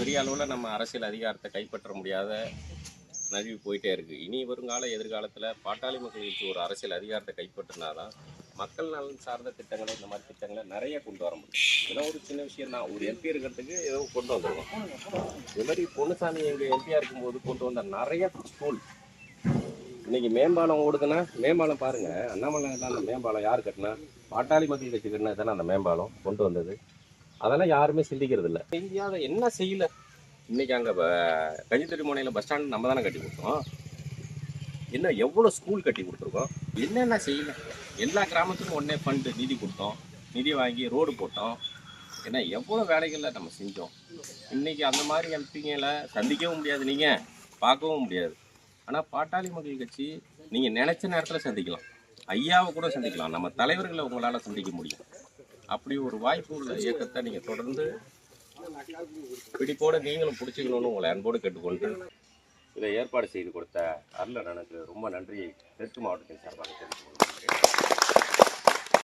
பெரிய அளவில் நம்ம அரசியல் அதிகாரத்தை கைப்பற்ற முடியாத நழுவி போயிட்டே இருக்கு. இனி வருங்கால எதிர்காலத்தில் பாட்டாளி மக்கள் கட்சி ஒரு அரசியல் அதிகாரத்தை கைப்பற்றினாதான் மக்கள் நலன் சார்ந்த திட்டங்களை இந்த மாதிரி திட்டங்களை நிறைய கொண்டு வர முடியும். இதெல்லாம் ஒரு சின்ன விஷயம் தான் ஒரு எம்பி இருக்கிறதுக்கு ஏதோ கொண்டு வந்துடுவோம் இது மாதிரி பொன்னுசாமி எங்கள் எம்பியா இருக்கும்போது கொண்டு வந்த நிறைய ஸ்கூல். இன்னைக்கு மேம்பாலம் ஓடுதுன்னா மேம்பாலம் பாருங்க. அண்ணாமலை அந்த மேம்பாலம். யார் கட்டினா? பாட்டாளி மக்கள் கட்சி கட்டினா தானே அந்த மேம்பாலம் கொண்டு வந்தது. அதெல்லாம் யாருமே சிந்திக்கிறது இல்லை இந்தியாவை என்ன செய்யல? இன்னைக்கு அங்கே கஞ்சித்தறி முனையில் பஸ் ஸ்டாண்ட் நம்ம தானே கட்டி கொடுத்தோம். என்ன எவ்வளோ ஸ்கூல் கட்டி கொடுத்துருக்கோம்? என்னென்ன செய்யல? எல்லா கிராமத்துக்கும் ஒன்றே ஃபண்டு நிதி கொடுத்தோம். நிதி வாங்கி ரோடு போட்டோம். ஏன்னா எவ்வளோ வேலைகளில் நம்ம செஞ்சோம்? இன்றைக்கி அந்த மாதிரி எம்பிங்களை சந்திக்கவும் முடியாது நீங்கள் பார்க்கவும் முடியாது. ஆனால் பாட்டாளி மக்கள் கட்சி நீங்கள் நினச்ச நேரத்தில் சந்திக்கலாம். ஐயாவை கூட சந்திக்கலாம். நம்ம தலைவர்களை உங்களால் சந்திக்க முடியும். அப்படி ஒரு வாய்ப்பு உள்ள இயக்கத்தை நீங்கள் தொடர்ந்து பிடிப்போட நீங்களும் பிடிச்சிக்கணும்னு உங்களை அன்போடு கேட்டுக்கொண்டு இதை ஏற்பாடு செய்து கொடுத்த அருளன் எனக்கு ரொம்ப நன்றியை தெற்கு மாவட்டத்தின் சார்பாக தெரிவித்துக்